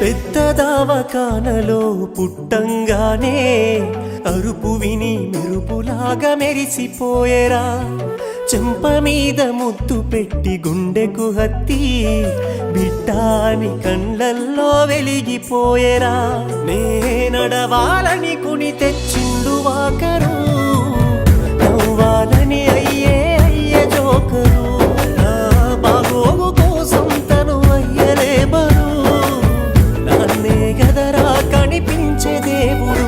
పెద్ద దావకానలో పుట్టంగానే అరుపు విని మెరుపులాగా మెరిసిపోయేరా. చెంప మీద ముద్దు పెట్టి గుండెకు హత్తి బిడ్డాని కళ్ళల్లో వెలిగిపోయేరా. నే నడవాలని కుని తెచ్చిండు వాకరు. కనిపించే దేవుడు.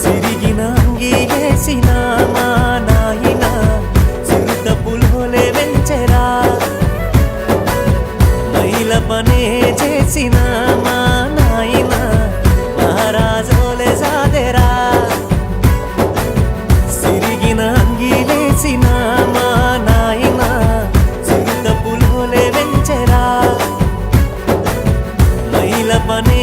సిరిగిన అంగీలేసిన మా నాయన చిరుత పులోలే వెంచెరా. మైల పనే చేసిన మా నాయన మహారాజోలే సాదెరా. సిరిగిన అంగీలేసిన మా నాయన చిరుత పులోలే వెంచెరా. మైల పనే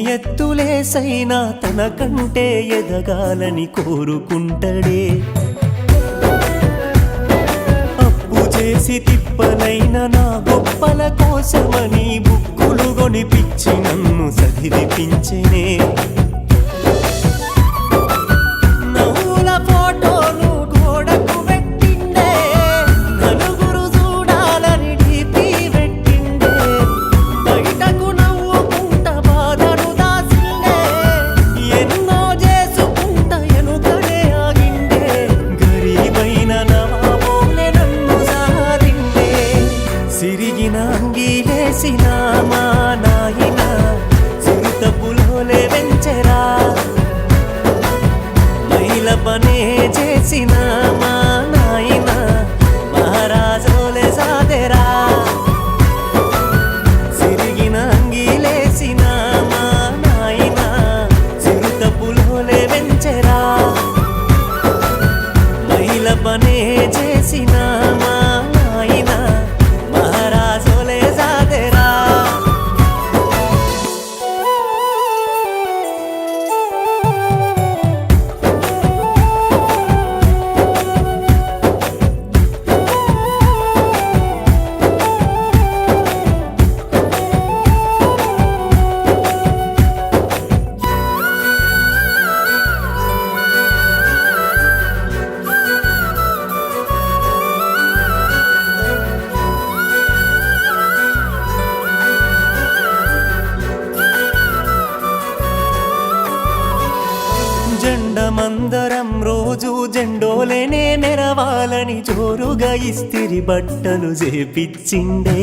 ఎత్తులేసైనా తన కంటే ఎదగాలని కోరుకుంటడే. అప్పు చేసి తిప్పనైన నా గొప్పల కోసమని బుక్కులు కొనిపించి నన్ను సదివిపించనే సిరిగిన అంగీలేసిన మా నాయన చిరుత పులోలే మైల పనే చేసిన అందరం రోజు జెండోలేనే మెరవాలని జోరుగా ఇస్తిరి బట్టలు చేపిచ్చిండే.